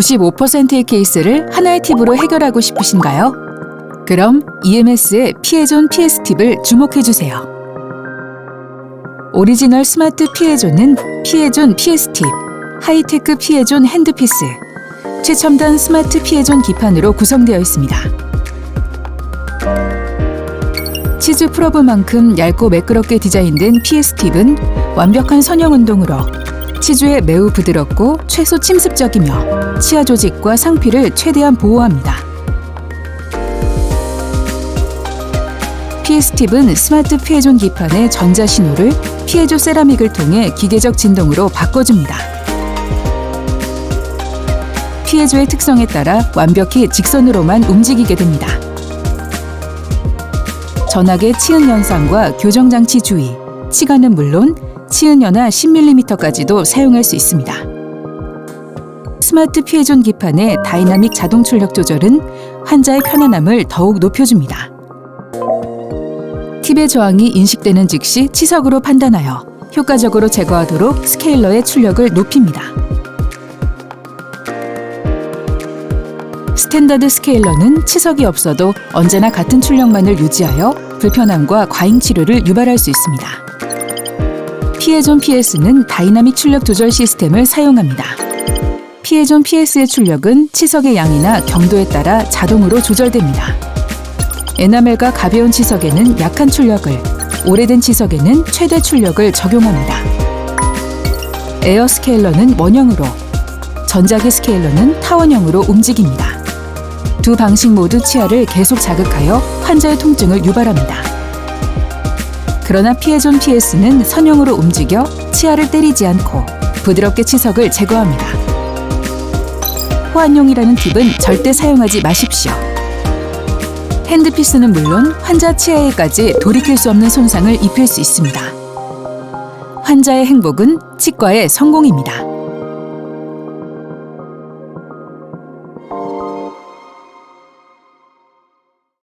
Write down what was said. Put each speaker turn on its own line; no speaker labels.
95%의 케이스를 하나의 팁으로 해결하고 싶으신가요? 그럼 EMS의 피해존 PS 팁을 주목해 주세요. 오리지널 스마트 피해존은 피해존 PS 팁, 하이테크 피해존 핸드피스, 최첨단 스마트 피해존 기판으로 구성되어 있습니다. 치즈 프로브만큼 얇고 매끄럽게 디자인된 PS 팁은 완벽한 선형 운동으로 치주에 매우 부드럽고 최소 침습적이며 치아 조직과 상피를 최대한 보호합니다. PS 팁은 스마트 피해존 기판의 전자 신호를 피해조 세라믹을 통해 기계적 진동으로 바꿔줍니다. 피해조의 특성에 따라 완벽히 직선으로만 움직이게 됩니다. 전학의 치은 현상과 교정 장치 주의, 치관은 물론 치은 연화 10mm까지도 사용할 수 있습니다. 스마트 피해존 기판의 다이나믹 자동 출력 조절은 환자의 편안함을 더욱 높여줍니다. 팁의 저항이 인식되는 즉시 치석으로 판단하여 효과적으로 제거하도록 스케일러의 출력을 높입니다. 스탠다드 스케일러는 치석이 없어도 언제나 같은 출력만을 유지하여 불편함과 과잉 치료를 유발할 수 있습니다. 피해존 PS는 다이나믹 출력 조절 시스템을 사용합니다. 피해존 PS의 출력은 치석의 양이나 경도에 따라 자동으로 조절됩니다. 에나멜과 가벼운 치석에는 약한 출력을, 오래된 치석에는 최대 출력을 적용합니다. 에어 스케일러는 원형으로, 전자기 스케일러는 타원형으로 움직입니다. 두 방식 모두 치아를 계속 자극하여 환자의 통증을 유발합니다. 그러나 피해존 PS는 선형으로 움직여 치아를 때리지 않고 부드럽게 치석을 제거합니다. 호환용이라는 팁은 절대 사용하지 마십시오. 핸드피스는 물론 환자 치아에까지 돌이킬 수 없는 손상을 입힐 수 있습니다. 환자의 행복은 치과의 성공입니다.